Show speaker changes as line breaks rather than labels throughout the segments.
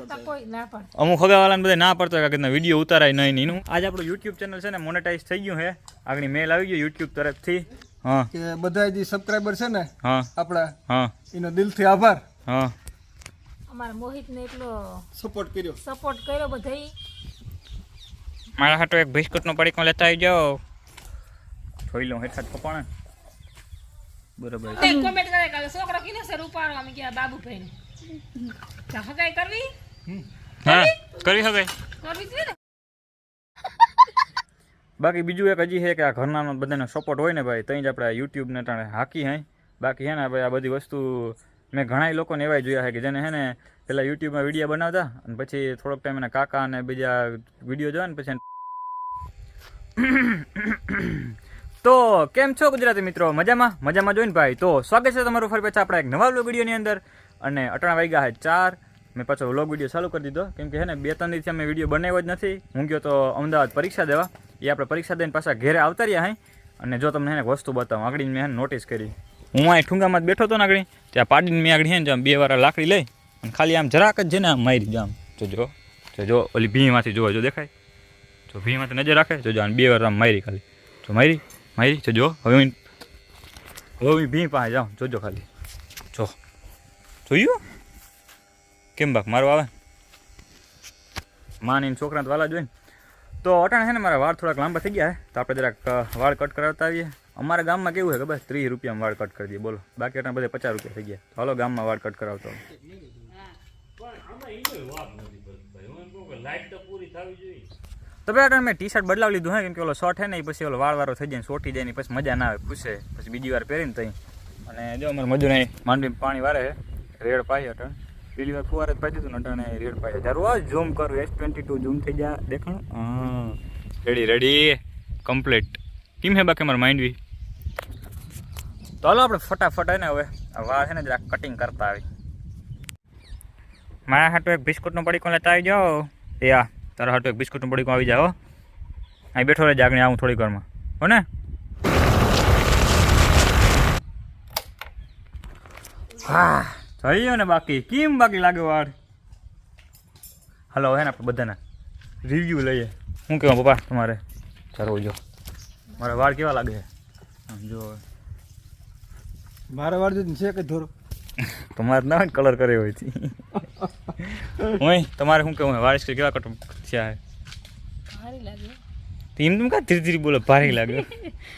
તો કોઈ ના પડે.
અમુક ખગાવાલા બધા ના પડતો કે વીડિયો ઉતારાય નહીં નહીં એનું. આજે આપણું યુટ્યુબ ચેનલ છે ને મોનેટાઈઝ થઈ ગયું છે. આગળ મેલ આવી ગયો યુટ્યુબ તરફથી. હા.
કે બધા જે સબસ્ક્રાઈબર છે ને
હા.
આપણા
હા.
એનો દિલથી આભાર.
હા.
અમારા મોહિતને એટલો
સપોર્ટ કર્યો.
સપોર્ટ કર્યો બધાય.
મારા હાટો એક બિસ્કુટનો પડીકો લેતા આવી જાઓ. જોઈ લઉં હેઠા કપાણે. બરાબર.
કોમેન્ટ કરે કે છોકરો કીધો છે રૂપારો અમે કે બાબુભાઈ હગાઈ કરવી.
હા, કરી શકાય બાકી બીજું એક હજી છે કે આ ઘરના બધાનો સપોર્ટ હોય ને ભાઈ ત્યાં જ આપણે યુટ્યુબને ટાણે હાકી હાય બાકી હે ને ભાઈ આ બધી વસ્તુ મેં ઘણા લોકોને એવા જોયા છે કે જેને હે ને પહેલાં યુટ્યુબમાં વીડિયો બનાવતા અને પછી થોડોક ટાઈમ એના કાકા અને બીજા વીડિયો જોયા ને પછી તો કેમ છો ગુજરાતી મિત્રો? મજામાં? મજામાં જોઈને ભાઈ? તો સ્વાગત છે તમારું ફરી પાછા આપણા એક નવા વિડીયોની અંદર. અને અટાણા વાગ્યા છે ચાર. મેં પાછો વ્લોગ વીડિયો ચાલુ કરી દીધો. કેમ કે હે ને, બે ત્રણ દિવસથી અમે વીડિયો બનાવ્યો જ નથી. હું ગયો તો અમદાવાદ પરીક્ષા દેવા. એ આપણે પરીક્ષા દઈને પાછા ઘેરે આવતા રહ્યા હે. અને જો તમને એને વસ્તુ બતાવું આગળ મેં હે નોટિસ કરી. હું અહીં ઠુંગામાં જ બેઠો હતો ને આગળ, ત્યાં પાડીને મેં આગળ હે ને બે વાર લાકડી લઈ અને ખાલી આમ જરાક જ છે ને આમ મારી જામ જોજો જો ઓલી ભીમાંથી જોવા જો દેખાય? જો ભીમાંથી નજર રાખે? જોજો અને બે વાર આમ મારી ખાલી. જો મારી મારી જોજો હવે હવે ભી પાસે જાઉં. જોજો ખાલી. જો. જોયું? કેમ બાક મારું આવે? માની ને છોકરા તો વાલા જોઈને તો અટાણે છે ને મારા વાળ થોડાક લાંબા થઈ ગયા છે. તો આપણે જરાક અ, વાળ કટ કરાવતા આવીએ. અમારા ગામમાં કેવું છે ખબર? ત્રીસ રૂપિયામાં વાળ કટ કરી દઈએ. બોલો. બાકી અટાણે બધે પચાસ રૂપિયા થઈ ગયા. તો હાલો ગામમાં વાળ કટ કરાવતો તો ભાઈ અટાણે મેં ટી શર્ટ બદલાવી લીધું હે કેમ કે ઓલો શોર્ટ હે ને એ પછી ઓલો વાળ વાળો થઈ જાય ને સોટી જાય ને પછી મજા ના આવે પૂછે. પછી બીજી વાર પહેરીને તઈ. અને જો અમારે મજૂર અહીં માંડવી પાણી વારે છે. રેડ પાઈ અટાણે. પેલી વાર ફુવારે જ પાઈ દીધું ને અટાણે રેડ પાડ્યા. આ ઝૂમ કરું એસ ટ્વેન્ટી ટુ ઝૂમ થઈ જાય. દેખાણ? રેડી રેડી કમ્પ્લીટ કેમ હે બાકી મારું માંડવી? તો હાલો આપણે ફટાફટ હે ને હવે વાળ છે ને જરાક કટિંગ કરતા આવી. મારા હાટું એક બિસ્કુટનો પડીકો લેતા આવી જાઓ. એ આ તારા હાટું એક બિસ્કુટનો પડીકો આવી જાઓ. અહીં બેઠો રહે જાગણી આવું થોડીક વારમાં. હો ને? હા. થઈ ને બાકી કેમ બાકી લાગે વાળ? હલો હે ને આપણે બધાના રિવ્યૂ લઈએ. શું કહેવા પપ્પા તમારે? ચાલો જો. મારા વાળ કેવા લાગે છે? જો.
મારા વાળ જો છે કે ધોરો?
તમારે ના કલર કર્યો હોય છે હોય તમારે શું કહેવું વાળ કેવા કટ થયા
સારી લાગે.
તો એમ તમે કા ધીરે ધીરે બોલો ભારે લાગે?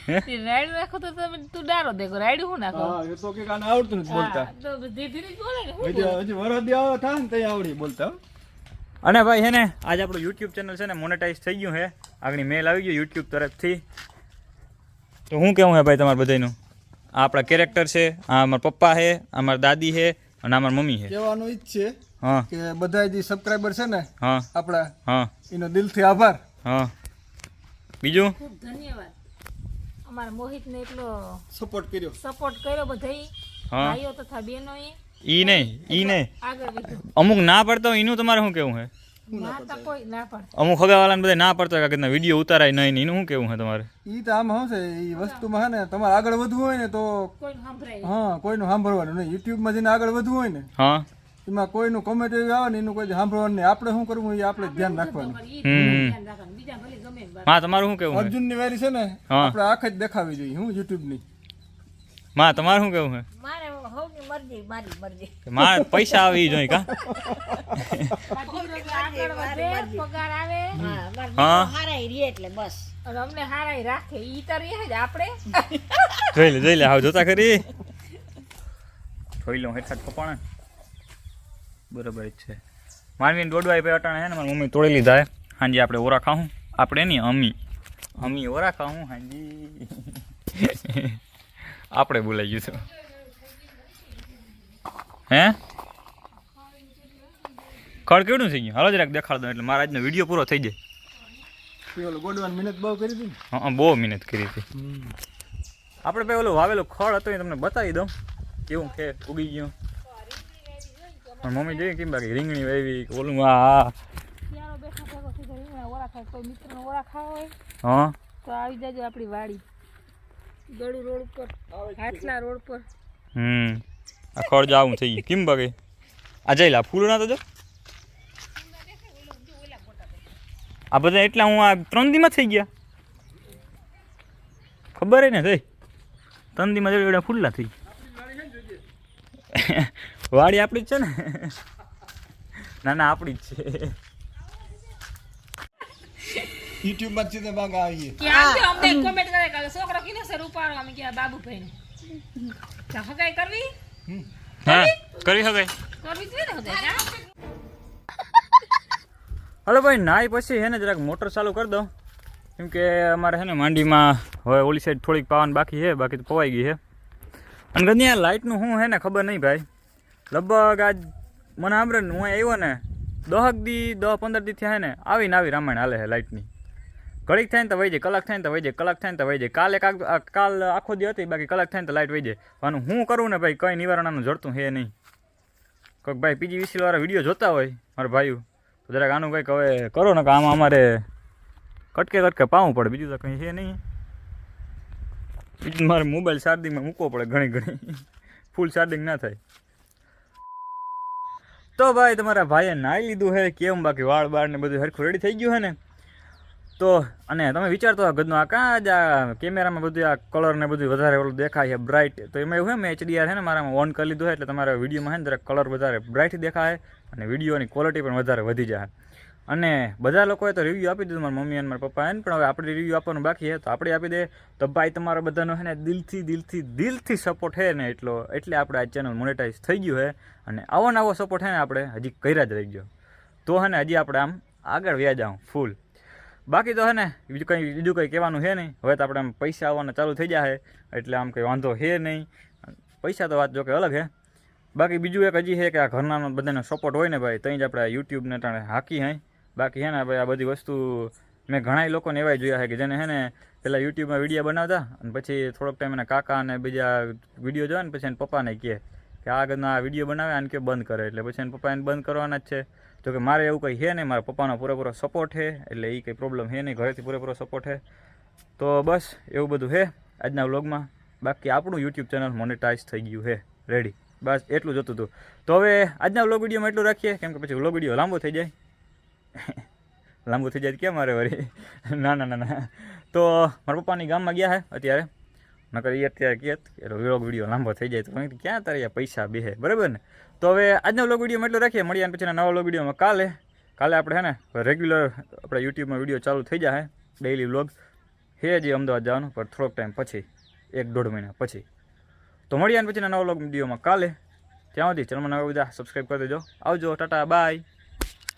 રાઈડ નાખો તો તમે તું ડારો દેખો રાઈડ હું નાખો?
હા એ તો કે કાને આવડતું નથી બોલતા.
તો ધીરે ધીરે બોલે ને
હજી હજી વરદી આવો થાય ને તઈ આવડી બોલતા
અને ભાઈ હે ને આજે આપણું યુટ્યુબ ચેનલ છે ને મોનેટાઈઝ થઈ ગયું હે. આગળ મેલ આવી ગયો યુટ્યુબ તરફથી. તો હું કેવું હે ભાઈ તમારા બધાનું આ આપણા કેરેક્ટર છે આ અમારા પપ્પા છે આ મારા દાદી છે અને આ મારી મમ્મી છે
કહેવાનું ઈ જ છે
હા.
કે બધા જે સબસ્ક્રાઈબર છે ને
હા.
આપણા
હા.
એનો દિલથી આભાર.
હા. બીજું?
ખૂબ ધન્યવાદ. અમારા મોહિતને એટલો
સપોર્ટ કર્યો.
સપોર્ટ કર્યો બધાય ભાઈઓ તથા બહેનોએ.
ઈ નહીં ઈ નહીં અમુક ના પડતો હોય એનું તમારે શું કેવું છે
ના તો કોઈ ના પડે.
અમુક હગાવાલાને બધા ના પડતો હોય કે વીડિયો ઉતારાય નહીં ને એનું શું કેવું છે તમારે?
ઈ તો આમ શું છે એ વસ્તુમાં હે ને તમારે આગળ વધવું હોય ને તો
કોઈ સાંભળાય
હા કોઈનું સાંભળવાનું નહીં. યુટ્યુબમાં જઈને આગળ વધવું હોય ને
હા.
એમાં કોઈનું કોમેન્ટ એવી આવે ને એનું કોઈ સાંભળવાનું નહીં. આપણે શું કરવું? એ આપણે ધ્યાન રાખવાનું.
માં તમારું શું કેવું અર્જુન
અર્જુનની વારી છે ને આપણે આંખ જ દેખાવી જોઈએ. હું યુટ્યુબની?
માં તમારું શું કેવું છે?
મારે હોવની મરજી મારી મરજી.
કે માં પૈસા આવી ઈ જોઈ કા? હા જોઈ લે જોઈ લે. આવ જોતા કરી જોઈ લઉં હેઠા કપાણે. બરાબર છે. માનવીને દોડવા પે અટાણે હે ને મારી મમ્મી તોડી લીધા હે. હાંજી આપણે ઓરા ખાવું આપણે નહીં અમી. અમી ઓરા ખાવું હાંજી. આપણે બોલાઈ ગયું છું. હે? ખડ કેવડું થઈ ગયું? હાલો જરાક દેખાડ દો એટલે મારા આજનો વીડિયો પૂરો થઈ જાય.
ગોડવાની મહેનત બહુ કરી હતી
હા બહુ મહેનત કરી હતી. આપણે ભાઈ ઓલો વાવેલો ખડ હતો એ તમને બતાવી દઉં. કેવું છે ઉગી ગયું? પણ મમ્મી જોઈએ કેમ બાકી રીંગણી વાવી ઓલું? આ હા.
તો આવી જાજો આપણી વાડી. ગળું રોડ ઉપર હાટલા રોડ પર.
હમ. આ ખડ જાવું થઈ ગયું. કેમ બાકી? આ જઈ લા ફૂલ ના તો જો. આ બધા એટલા હું આ ત્રણ દીમાં થઈ ગયા. ખબર હે ને થઈ ત્રણ દીમાં જોડે ફૂલલા થઈ વાડી આપણી જ છે ને? ના ના આપણી જ છે.
યુટ્યુબમાં છે ભાગ આવી
કે આમ તે અમને કોમેન્ટ કરે કે છોકરો કીધો સર ઉપાડો અમે કે બાબુભાઈ ને. હગાઈ કરવી?
હા કરી હગાઈ.
કરવી છે ને હગાઈ?
હલો ભાઈ નાઈ પછી હે ને જરાક મોટર ચાલુ કરી દઉં. કેમ કે અમારે હે ને માંડીમાં હવે ઓલી સાઈડ થોડીક પાવાનું બાકી છે બાકી તો પવાઈ ગઈ છે. અને ગદી આ લાઇટનું શું હે ને ખબર નહીં ભાઈ. લગભગ આજ મને સાંભળે ને, હું આવ્યો ને, દહક દી દસ પંદર દી થયા ને, આવીને આવી રામાયણ હાલે છે લાઇટની ઘડીક થાય ને તો વહી જાય, કલાક થાય ને તો વહી જાય, કલાક થાય ને તો વહી જાય. કાલે કાક કાલ આખો દી હતી, બાકી કલાક થાય ને તો લાઇટ વહી જાય. પણ હું કરું ને ભાઈ, કંઈ નિવારણાનું જડતું હે નહીં. કોઈક ભાઈ પીજી વીસી વાળા વીડિયો જોતા હોય, મારા ભાઈઓ, તો જરાક આનું કંઈક હવે કરો ને કે આમાં અમારે કટકે કટકે પાવું પડે, બીજું તો કંઈ છે નહીં. બીજું મારે મોબાઈલ ચાર્જિંગમાં મૂકવો પડે ઘણી ઘણી. ફૂલ ચાર્જિંગ ના થાય. તો ભાઈ તમારા ભાઈએ નાઈ લીધું છે કેમ બાકી વાળ બાળ ને બધું હરખું રેડી થઈ ગયું છે ને? તો, અને તમે વિચારતો આ ગદનો આ કાં જ આ કેમેરામાં બધું આ કલર ને બધું વધારે ઓલું દેખાય છે બ્રાઇટ તો એમાં એવું છે મેં એચડીઆર છે ને મારામાં ઓન કરી લીધું છે એટલે તમારા વિડીયોમાં છે ને જરાક કલર વધારે બ્રાઇટ દેખાય અને વિડીયોની ક્વોલિટી પણ વધારે વધી જાય. અને બધા લોકોએ તો રિવ્યૂ આપી દીધું, મારા મમ્મી અને મારા પપ્પાએ ને, પણ હવે આપણે રિવ્યૂ આપવાનું બાકી છે, તો આપણે આપી દે. તો ભાઈ, તમારા બધાનો છે ને દિલથી દિલથી દિલથી સપોર્ટ છે ને એટલો. એટલે આપણે આ ચેનલ મોનેટાઈઝ થઈ ગયું છે અને આવો નવો સપોર્ટ છે ને આપણે, હજી કર્યા જ રહી ગયો તો હે ને હજી આપણે આમ આગળ વ્યાજ આવું ફૂલ બાકી તો હે ને, બીજું કંઈ બીજું કંઈ કહેવાનું છે નહીં. હવે તો આપણે આમ પૈસા આવવાના ચાલુ થઈ જાય એટલે આમ કંઈ વાંધો છે નહીં. પૈસા તો વાત જો કે અલગ છે. બાકી બીજું એક હજી છે કે આ ઘરના બધાનો સપોર્ટ હોય ને ભાઈ ત્યાં જ આપણે યુટ્યુબને ટાણે હાકી હે. બાકી હે ને ભાઈ આ બધી વસ્તુ મેં ઘણા લોકોને એવાય જોયા છે કે જેને હે ને પહેલાં યુટ્યુબમાં વીડિયો બનાવતા અને પછી થોડોક ટાઈમ એના કાકા અને બીજા વીડિયો જોવા ને પછી એને પપ્પાને કહે કે આગળના આ વીડિયો બનાવે અને કે બંધ કરે. એટલે પછી એના પપ્પા એને બંધ કરવાના જ છે. તો કે મારે એવું કંઈ છે નહીં, મારા પપ્પાનો પૂરેપૂરો સપોર્ટ છે, એટલે એ કંઈ પ્રોબ્લેમ છે નહીં, ઘરેથી પૂરેપૂરો સપોર્ટ છે. તો બસ એવું બધું છે આજના વ્લોગમાં. બાકી આપણું યુટ્યુબ ચેનલ મોનેટાઇઝ થઈ ગયું છે. રેડી બસ એટલું જ હતું તો હવે આજના વ્લોગ વિડીયોમાં એટલું રાખીએ, કેમ કે પછી વ્લોગ વીડિયો લાંબો થઈ જાય. લાંબુ થઈ જાય કે મારે વળી? ના ના ના ના. તો મારા પપ્પાની ગામમાં ગયા હે અત્યારે. નકર એ અત્યારે કહેત વ્લોગ વીડિયો લાંબો થઈ જાય તો ક્યાં તારે પૈસા બેહે બરાબર ને? તો હવે આજનો વ્લોગ વિડીયોમાં એટલું રાખીએ, મળીએ પછીના નવા વ્લોગ વિડીયોમાં કાલે. કાલે આપણે હે ને રેગ્યુલર આપણે યુટ્યુબમાં વીડિયો ચાલુ થઈ જાય ડેઈલી વ્લોગ હે જે અમદાવાદ જવાનું, પણ થોડોક ટાઈમ પછી, એક દોઢ મહિના પછી. તો મળીએ પછીના નવા વ્લોગ વિડીયોમાં કાલે. ત્યાં સુધી ચેનલમાં નવા બધા સબસ્ક્રાઈબ કરી દેજો. આવજો, ટાટા, બાય.